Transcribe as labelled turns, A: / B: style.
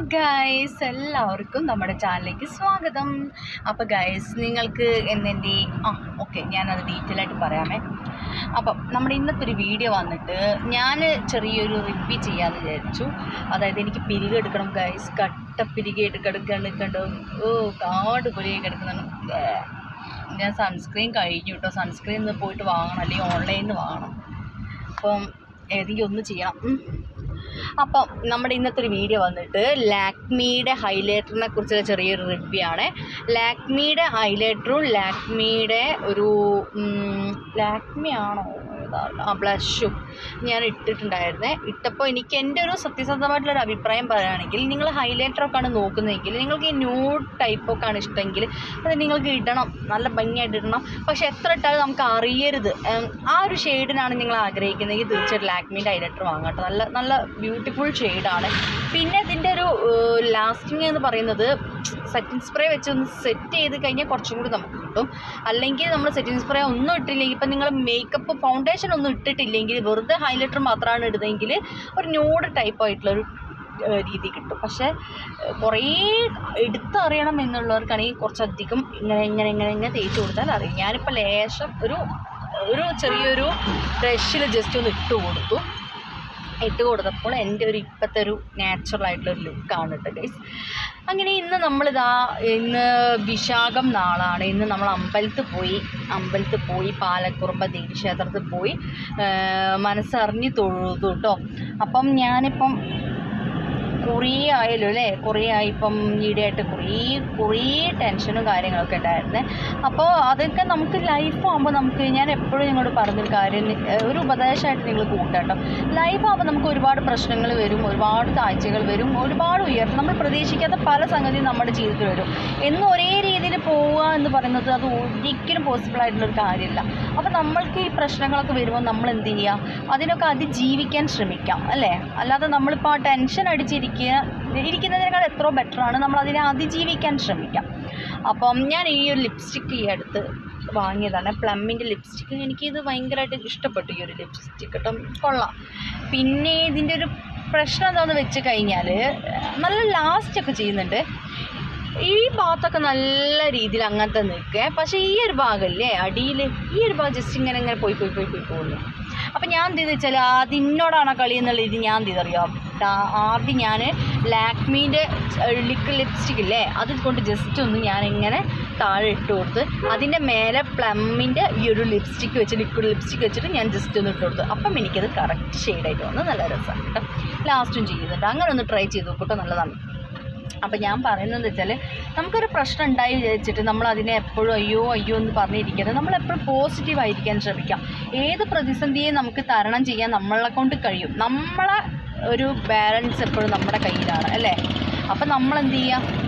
A: Guys എല്ലാവർക്കും നമ്മുടെ ചാനലിലേക്ക് സ്വാഗതം. അപ്പോൾ ഗൈസ് നിങ്ങൾക്ക് എന്നെന്റെ ആ ഓക്കെ ഞാനത് ഡീറ്റെയിൽ ആയിട്ട് പറയാമേ. അപ്പം നമ്മുടെ ഇന്നത്തെ ഒരു വീഡിയോ വന്നിട്ട് ഞാൻ ചെറിയൊരു റിവ്യൂ ചെയ്യാമെന്ന് വിചാരിച്ചു. അതായത് എനിക്ക് പിരികെ എടുക്കണം ഗൈസ് കട്ട പിരികെ എടുക്കണം കണ്ടോ? ഓ കാട് പോലെ കിടക്കുന്നുണ്ട്. ഞാൻ സൺസ്ക്രീൻ കഴിഞ്ഞു കേട്ടോ സൺസ്ക്രീൻ പോയിട്ട് വാങ്ങണം അല്ലെങ്കിൽ ഓൺലൈനിൽ നിന്ന് വാങ്ങണം. അപ്പം ഏതെങ്കിലും ഒന്ന് ചെയ്യണം ഉം. അപ്പം നമ്മുടെ ഇന്നത്തെ ഒരു വീഡിയോ വന്നിട്ട് ലാക്മിയുടെ ഹൈലൈറ്ററിനെ കുറിച്ചുള്ള ചെറിയൊരു റിവ്യൂ ആണ്. ലാക്മിയുടെ ഹൈലൈറ്ററും ലാക്മിയുടെ ഒരു ലാക്മി ആണോ ആ ബ്ലഷും ഞാൻ ഇട്ടിട്ടുണ്ടായിരുന്നേ. ഇട്ടപ്പോൾ എനിക്ക് എന്റെ ഒരു സത്യസന്ധമായിട്ടുള്ളൊരു അഭിപ്രായം പറയുകയാണെങ്കിൽ നിങ്ങൾ ഹൈലൈറ്റർ ആണ് നോക്കുന്നതെങ്കിൽ നിങ്ങൾക്ക് ഈ ന്യൂഡ് ടൈപ്പൊക്കെ ആണ് ഇഷ്ടമെങ്കിൽ അത് നിങ്ങൾക്ക് ഇടണം. നല്ല ഭംഗിയായിട്ട് ഇടണം. പക്ഷെ എത്ര ഇട്ടാലും നമുക്ക് അറിയരുത്. ആ ഒരു ഷെയ്ഡിനാണ് നിങ്ങൾ ആഗ്രഹിക്കുന്നതെങ്കിൽ തീർച്ചയായിട്ടും ലാക്മിന്റെ ഹൈലൈറ്റർ വാങ്ങാം കേട്ടോ. നല്ല നല്ല ബ്യൂട്ടിഫുൾ ഷെയ്ഡാണ്. പിന്നെ ഇതിന്റെ ഒരു ലാസ്റ്റിംഗ് എന്ന് പറയുന്നത് സെറ്റിംഗ് സ്പ്രേ വെച്ച് ഒന്ന് സെറ്റ് ചെയ്ത് കഴിഞ്ഞാൽ കുറച്ചും കൂടി നമുക്ക് കിട്ടും. അല്ലെങ്കിൽ നമ്മൾ സെറ്റിംഗ് സ്പ്രേ ഒന്നും ഇട്ടില്ലെങ്കിൽ ഇപ്പം നിങ്ങൾ മേക്കപ്പ് ഫൗണ്ടേഷൻ ഒന്നും ഇട്ടിട്ടില്ലെങ്കിൽ വെറുതെ ഹൈലൈറ്റർ മാത്രമാണ് ഇടുന്നതെങ്കിൽ ഒരു ന്യൂഡ് ടൈപ്പ് ആയിട്ടുള്ളൊരു രീതി കിട്ടും. പക്ഷേ കുറേ എടുത്തറിയണം എന്നുള്ളവർക്കാണെങ്കിൽ കുറച്ചധികം ഇങ്ങനെ ഇങ്ങനെ ഇങ്ങനെ ഇങ്ങനെ തേച്ച് കൊടുത്താൽ അറിയും. ഞാനിപ്പോൾ ലേശം ഒരു ഒരു ചെറിയൊരു ബ്രഷിൽ ജസ്റ്റ് ഒന്ന് ഇട്ട് കൊടുത്തു. ഇട്ട് കൊടുത്തപ്പോൾ എന്റെ ഒരു ഇപ്പോഴത്തെ ഒരു നാച്ചുറൽ ആയിട്ടുള്ള ഒരു ലുക്കാണ് കേട്ടോ ഗൈസ് അങ്ങനെ ഇന്ന് നമ്മളിതാ ഇന്ന് വിശാഖം നാളാണ്. ഇന്ന് നമ്മൾ അമ്പലത്തിൽ പോയി അമ്പലത്തിൽ പോയി പാലക്കുറുമ്പ ദേവീക്ഷേത്രത്തിൽ പോയി മനസ്സറിഞ്ഞ് തൊഴുതു കേട്ടോ അപ്പം ഞാനിപ്പം കുറേ ആയല്ലോ അല്ലേ? കുറേ ആയി ഇപ്പം ഈടെയായിട്ട് കുറേ കുറേ ടെൻഷനും കാര്യങ്ങളൊക്കെ ഉണ്ടായിരുന്നേ. അപ്പോൾ അതൊക്കെ നമുക്ക് ലൈഫ് ആകുമ്പോൾ നമുക്ക് ഞാൻ എപ്പോഴും നിങ്ങളോട് പറഞ്ഞൊരു കാര്യം ഒരു ഉപദേശമായിട്ട് നിങ്ങൾ കൂട്ടാട്ടോ ലൈഫ് ആകുമ്പോൾ നമുക്ക് ഒരുപാട് പ്രശ്നങ്ങൾ വരും ഒരുപാട് താഴ്ചകൾ വരും ഒരുപാട് ഉയർന്നു നമ്മൾ പ്രതീക്ഷിക്കാത്ത പല സംഗതിയും നമ്മുടെ ജീവിതത്തിൽ വരും. എന്നും ഒരേ രീതിയിൽ പോവുക പറയുന്നത് അത് ഒരിക്കലും പോസിബിൾ ആയിട്ടുള്ളൊരു കാര്യമല്ല അപ്പോൾ നമ്മൾക്ക് ഈ പ്രശ്നങ്ങളൊക്കെ വരുമ്പോൾ നമ്മൾ എന്ത് ചെയ്യുക അതിനൊക്കെ അതിജീവിക്കാൻ ശ്രമിക്കാം അല്ലേ? അല്ലാതെ നമ്മളിപ്പോൾ ആ ടെൻഷൻ അടിച്ചിരിക്കുക ഇരിക്കുന്നതിനേക്കാൾ എത്രയോ ബെറ്ററാണ് നമ്മൾ അതിനെ അതിജീവിക്കാൻ ശ്രമിക്കാം. അപ്പം ഞാൻ ഈ ഒരു ലിപ്സ്റ്റിക്ക് ഈ അടുത്ത് വാങ്ങിയതാണ്. പ്ലമ്മിന്റെ ലിപ്സ്റ്റിക്ക് എനിക്കിത് ഭയങ്കരമായിട്ട് ഇഷ്ടപ്പെട്ടു ഈ ഒരു ലിപ്സ്റ്റിക്ക് കേട്ടോ കൊള്ളാം. പിന്നെ ഇതിന്റെ ഒരു പ്രശ്നം എന്താണെന്ന് വെച്ച് കഴിഞ്ഞാൽ നല്ല ലാസ്റ്റൊക്കെ ചെയ്യുന്നുണ്ട്. ഈ ഭാഗത്തൊക്കെ നല്ല രീതിയിൽ അങ്ങനത്തെ നിൽക്കുക പക്ഷേ ഈ ഒരു ഭാഗമല്ലേ അടിയിൽ ഈ ഒരു ഭാഗം ജസ്റ്റ് ഇങ്ങനെ ഇങ്ങനെ പോയി പോയി പോയി പോയി പോകുന്നു അപ്പം ഞാൻ എന്ത് ചെയ്തെന്ന് വെച്ചാൽ അതിനോടാണോ കളി എന്നുള്ള ഇത് ഞാൻ എന്ത് ചെയ്തറിയാം ആദ്യം ഞാൻ ലാക്മീന്റെ ലിക്വിഡ് ലിപ്സ്റ്റിക് ഇല്ലേ അത് കൊണ്ട് ജസ്റ്റ് ഒന്ന് ഞാൻ ഇങ്ങനെ താഴെ ഇട്ട് കൊടുത്ത് അതിന്റെ മേലെ പ്ലമ്മിന്റെ ഈ ഒരു ലിപ്സ്റ്റിക്ക് വെച്ച് ലിക്വിഡ് ലിപ്സ്റ്റിക്ക് വെച്ചിട്ട് ഞാൻ ജസ്റ്റ് ഒന്ന് ഇട്ട് കൊടുത്തു. അപ്പം എനിക്കത് കറക്റ്റ് ഷെയ്ഡായിട്ട് വന്നു. നല്ല രസമാണ് കേട്ടോ. ലാസ്റ്റും ചെയ്യുന്നുണ്ട് അങ്ങനെ ഒന്ന് ട്രൈ ചെയ്ത് നോക്കട്ടോ നല്ലതാണ്. അപ്പം ഞാൻ പറയുന്നത് വെച്ചാൽ നമുക്കൊരു പ്രശ്നം ഉണ്ടായി വിചാരിച്ചിട്ട് നമ്മൾ അതിനെ എപ്പോഴും അയ്യോ അയ്യോ എന്ന് പറഞ്ഞിരിക്കരുത്. നമ്മൾ എപ്പോഴും പോസിറ്റീവ് ആയിരിക്കാൻ ശ്രമിക്കാം. ഏത് പ്രതിസന്ധിയെ നമുക്ക് തരണം ചെയ്യാൻ നമ്മളെ കൊണ്ട് കഴിയും. നമ്മളെ ഒരു ബാലൻസ് എപ്പോഴും നമ്മുടെ കയ്യിലാണ് അല്ലേ? അപ്പം നമ്മൾ എന്ത് ചെയ്യുക